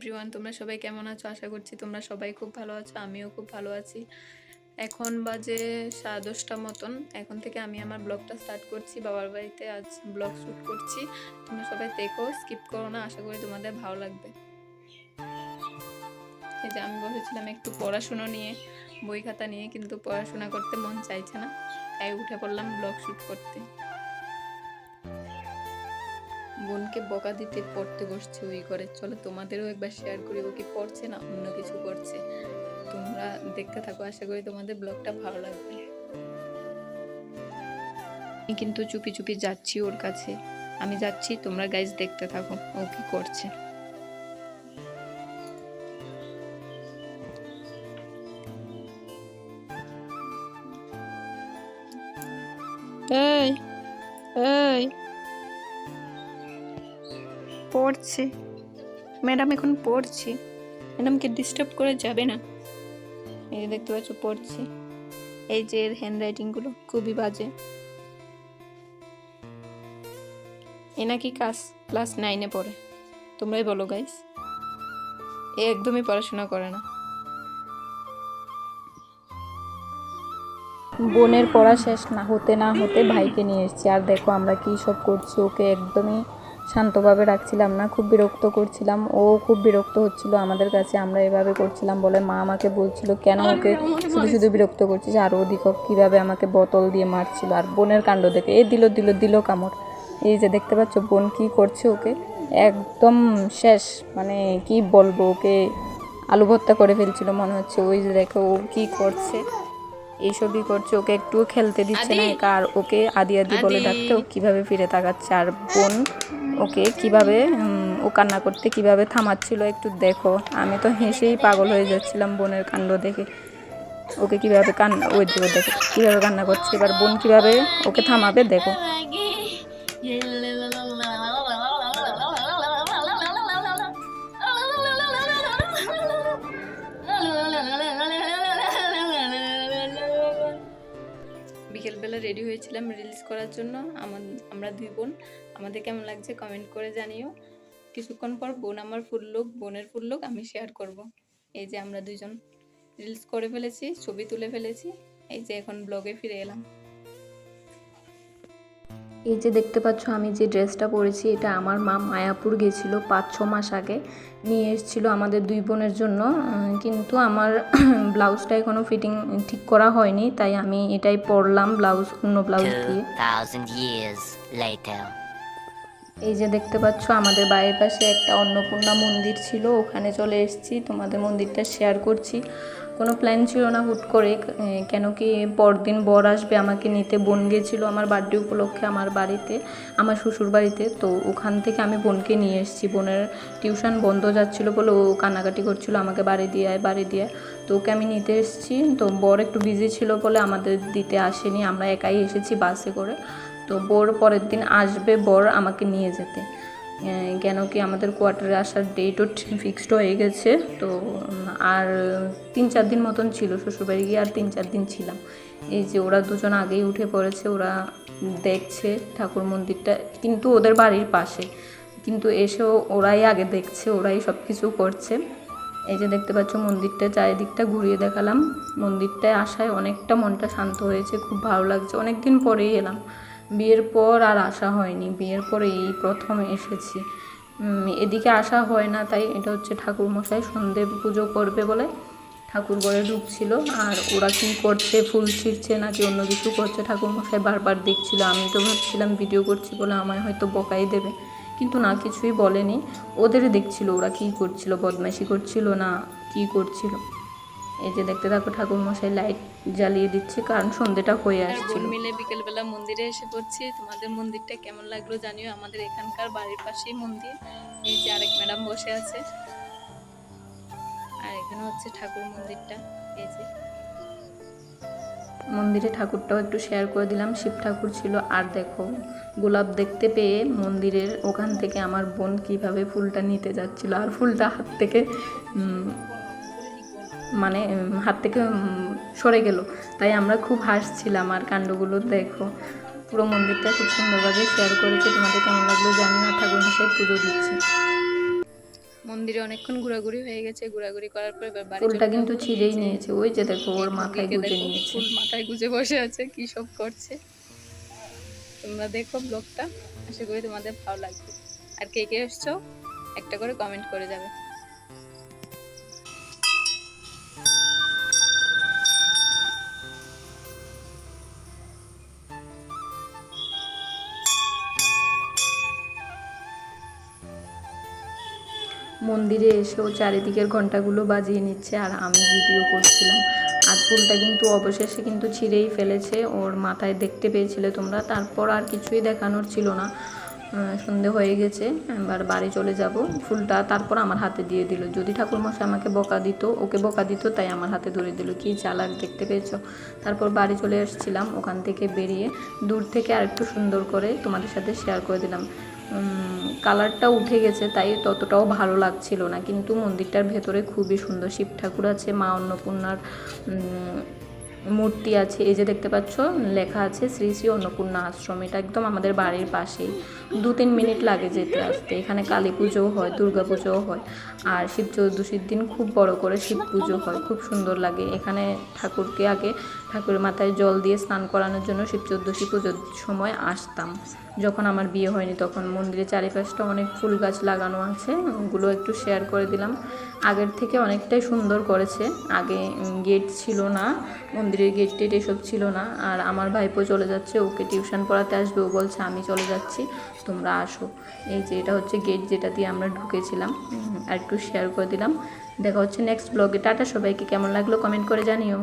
Everyone তোমরা সবাই কেমন আছো? আশা করছি তোমরা সবাই খুব ভালো আছো, আমিও খুব ভালো আছি। এখন বাজে সাড়ে দশটা মতন। এখন থেকে আমি আমার ব্লগটা স্টার্ট করছি, বাবার বাড়িতে আজ ব্লগ শ্যুট করছি। তোমরা সবাই দেখো স্কিপ করো না, আশা করি তোমাদের ভালো লাগবে। এই যে আমি বসেছিলাম একটু পড়াশুনো নিয়ে, বই খাতা নিয়ে, কিন্তু পড়াশোনা করতে মন চাইছে না। তাই উঠে পড়লাম ব্লগ শ্যুট করতে। বোনকে বকা দিতে পড়তে বসছে ওই করে চলো তোমাদেরও একবার শেয়ার করি ও কি পড়ছে না অন্য কিছু করছে। তোমরা দেখতে থাকো, আশা করি তোমাদের ব্লগটা ভালো লাগবে। আমি কিন্তু চুপি চুপি যাচ্ছি ওর কাছে। আমি যাচ্ছি, তোমরা গাইজ দেখতে থাকো ও কি করছে। এই এই। পড়ছে। ম্যাডাম এখন পড়ছি। ম্যাডামকে ডিস্টার্ব করে যাবে না। এই যে দেখতে পাচ্ছ, পড়ছি। এই যে এর হ্যান্ড রাইটিংগুলো খুবই বাজে। এ নাকি ক্লাস ক্লাস নাইনে পড়ে। তোমরাই বলো গাইস এ একদমই পড়াশোনা করে না। বোনের পড়া শেষ না, হতে না হতে ভাইকে নিয়ে এসেছি। আর দেখো আমরা কী সব করছি, ওকে একদমই শান্তভাবে রাখছিলাম না খুব বিরক্ত করছিলাম। ও খুব বিরক্ত হচ্ছিল আমাদের কাছে আমরা এভাবে করছিলাম বলে মা আমাকে বলছিল কেন ওকে শুধু শুধু বিরক্ত করছিস? আর ও দিক কীভাবে আমাকে বোতল দিয়ে মারছিল? আর বোনের কাণ্ড দেখে এ দিল দিল দিল কামড়। এই যে দেখতে পাচ্ছ বোন কি করছে ওকে? একদম শেষ মানে কি বলব ওকে আলু ভর্তা করে ফেলছিল মনে হচ্ছে। ওই যে দেখো ও কি করছে। এইসবই করছে ওকে একটু খেলতে দিচ্ছে না আর ওকে আদি আদি বলে ডাকতে ও কীভাবে ফিরে তাকাচ্ছে আর বোন ওকে কীভাবে ও কান্না করতে কীভাবে থামাচ্ছিল একটু দেখো। আমি তো হেসেই পাগল হয়ে যাচ্ছিলাম বোনের কাণ্ড দেখে। ওকে কীভাবে কান্না ওই দিকে দেখো কীভাবে কান্না করছে এবার বোন কীভাবে ওকে থামাবে দেখো। রেডি হয়েছিলাম রিলিজ করার জন্য। আমার, আমরা দুই বোন। আমাদের কেমন লাগছে কমেন্ট করে জানিও। কিছুক্ষণ পর বোন আমার ফুল লুক বোনের ফুল লুক আমি শেয়ার করব। এই যে আমরা দুজন রিলস করে ফেলেছি, ছবি তুলে ফেলেছি। এই যে এখন ব্লগে ফিরে এলাম। এই যে দেখতে পাচ্ছ আমি যে ড্রেসটা পরেছি এটা আমার মা মায়াপুর গেছিল পাঁচ ছ মাস আগে নিয়ে এসেছিল আমাদের দুই বোনের জন্য কিন্তু আমার ব্লাউজটা এখনও ফিটিং ঠিক করা হয়নি তাই আমি এটাই পরলাম ব্লাউজ অন্য ব্লাউজ দিয়ে 2,000 years later. এই যে দেখতে পাচ্ছ, আমাদের বাড়ির পাশে একটা অন্নপূর্ণা মন্দির ছিল, ওখানে চলে এসেছি। তোমাদের মন্দিরটা শেয়ার করছি। কোনো প্ল্যান ছিল না হুট করে কেন কি পরদিন বর আসবে আমাকে নিতে। বোন গেছিল আমার বার্থডে উপলক্ষে আমার বাড়িতে, আমার শ্বশুর বাড়িতে। তো ওখান থেকে আমি বোনকে নিয়ে এসেছি। বোনের টিউশন বন্ধ যাচ্ছিল বলে ও কান্নাকাটি করছিল আমাকে বাড়ি দিয়ে বাড়ি দিয়ে তো ওকে আমি নিতে এসেছি। তো বর একটু বিজি ছিল বলে আমাদের দিতে আসেনি। আমরা একাই এসেছি বাসে করে। তো বোর পরের দিন আসবে, বর আমাকে নিয়ে যেতে। কেন কি আমাদের কোয়ার্টারে আসার ডেটও ফিক্সড হয়ে গেছে, তো আর তিন চার দিন মতন ছিল শ্বশুরবাড়ি গিয়ে, আর তিন চার দিন ছিলাম। এই যে ওরা দুজন আগেই উঠে পড়েছে, ওরা দেখছে ঠাকুর মন্দিরটা, কিন্তু ওদের বাড়ির পাশে। কিন্তু এসেও ওরাই আগে দেখছে, ওরাই সব কিছু করছে। এই যে দেখতে পাচ্ছ মন্দিরটা, চারিদিকটা ঘুরিয়ে দেখালাম। মন্দিরটায় আসায় অনেকটা মনটা শান্ত হয়েছে, খুব ভালো লাগছে। অনেক দিন পরেই এলাম। বিয়ের পর আর আসা হয়নি। বিয়ের পরে এই প্রথম এসেছি। এদিকে আসা হয় না, তাই এটা হচ্ছে ঠাকুর মশাই সন্ধে পুজো করবে বলে ঠাকুর ঘরে ঢুকছিল। আর ওরা কী করছে, ফুল ছিঁড়ছে নাকি অন্য কিছু করছে ঠাকুর মশাই বারবার দেখছিল। আমি তো ভাবছিলাম ভিডিও করছি বলে আমায় হয়তো বকাই দেবে। কিন্তু না, কিছুই বলেনি। ওদের দেখছিল, ওরা কী করছিল, বদমাইশি করছিল না কী করছিল। এই যে দেখতে থাকো ঠাকুর মশাই লাইট জ্বালিয়ে দিচ্ছে কারণ সন্ধেটা হয়ে আসছিল। মিলে বিকেলবেলা মন্দিরে এসে পড়ছি। তোমাদের মন্দিরটা কেমন লাগল জানিও? আমাদের এখানকার বাড়ির পাশেই মন্দির। এই যে আরেক ম্যাডাম বসে আছে। আর এখানে হচ্ছে ঠাকুর মন্দিরটা। এই যে। মন্দিরে ঠাকুরটাও একটু শেয়ার করে দিলাম। শিব ঠাকুর ছিল। আর দেখো গোলাপ দেখতে পেয়ে মন্দিরের ওখান থেকে আমার বোন কীভাবে ফুলটা নিতে যাচ্ছিল। আর ফুলটা হাত থেকে মানে হাত থেকে সরে গেল। তাই আমরা খুব হাসছিলাম। আর কাণ্ডগুলো দেখো পুরো মন্দিরটা খুব সুন্দরভাবে শেয়ার করেছে। তোমাদের কেমন লাগল জানি না। ঠাকুর মশাই পুজো দিচ্ছে। মন্দিরে অনেকক্ষণ ঘোরাঘুরি হয়ে গেছে। ঘোরাঘুরি করার পর ফুলটা কিন্তু ছিঁড়েই নিয়েছে। ওই যে দেখো ওর মাথায় গুজে নিয়েছে। ফুল মাথায় গুজে বসে আছে কি সব করছে। তোমরা দেখো ব্লগটা। আশা করি তোমাদের ভালো লাগবে। আর কে কে এসছো একটা করে কমেন্ট করে যাবে। মন্দিরে এসেও চারিদিকের ঘন্টাগুলো বাজিয়ে নিচ্ছে আর আমি ভিডিও করছিলাম। আর ফুলটা কিন্তু অবশেষে কিন্তু ছিঁড়েই ফেলেছে, ওর মাথায় দেখতে পেয়েছিলে তোমরা। তারপর আর কিছুই দেখানোর ছিল না। সন্ধে হয়ে গেছে, এবার বাড়ি চলে যাব। ফুলটা তারপর আমার হাতে দিয়ে দিল। যদি ঠাকুরমশাই আমাকে বকা দিত, ওকে বকা দিত, তাই আমার হাতে ধরে দিল। কি চালাক দেখতে পেয়েছ? তারপর বাড়ি চলে এসেছিলাম, ওখান থেকে বেরিয়ে দূর থেকে আরেকটু সুন্দর করে তোমাদের সাথে শেয়ার করে দিলাম। কালারটা উঠে গেছে, তাই ততটাও ভালো লাগছিল না। কিন্তু মন্দিরটার ভেতরে খুবই সুন্দর শিব ঠাকুর আছে, মা অন্নপূর্ণার মূর্তি আছে, এই যে দেখতে পাচ্ছ, লেখা আছে শ্রী শ্রী অন্নপূর্ণা আশ্রম। এটা একদম আমাদের বাড়ির পাশেই। দু তিন মিনিট লাগে যেতে আসতে। এখানে কালী পুজোও হয়, দুর্গা পুজোও হয়। আর শিব চৌদশীর দিন খুব বড় করে শিব পুজো হয়, খুব সুন্দর লাগে। এখানে ঠাকুরকে আগে ঠাকুরের মাথায় জল দিয়ে স্নান করানোর জন্য শিব চৌদশী পুজোর সময় আসতাম। যখন আমার বিয়ে হয়নি তখন মন্দিরের চারিপাশটা অনেক ফুল গাছ লাগানো আছে, ওগুলো একটু শেয়ার করে দিলাম। আগের থেকে অনেকটাই সুন্দর করেছে। আগে গেট ছিল না মন্দিরের গেট টেট এসব ছিল না। আর আমার ভাইপো চলে যাচ্ছে, ওকে টিউশন পড়াতে আসবে, ও বলছে, আমি চলে যাচ্ছি, তোমরা আসো। এই যে, এটা হচ্ছে গেট যেটা দিয়ে আমরা ঢুকেছিলাম। আর একটু শেয়ার করে দিলাম। দেখা হচ্ছে নেক্সট ব্লগে টাটা সবাইকে, কেমন লাগল কমেন্ট করে জানিও।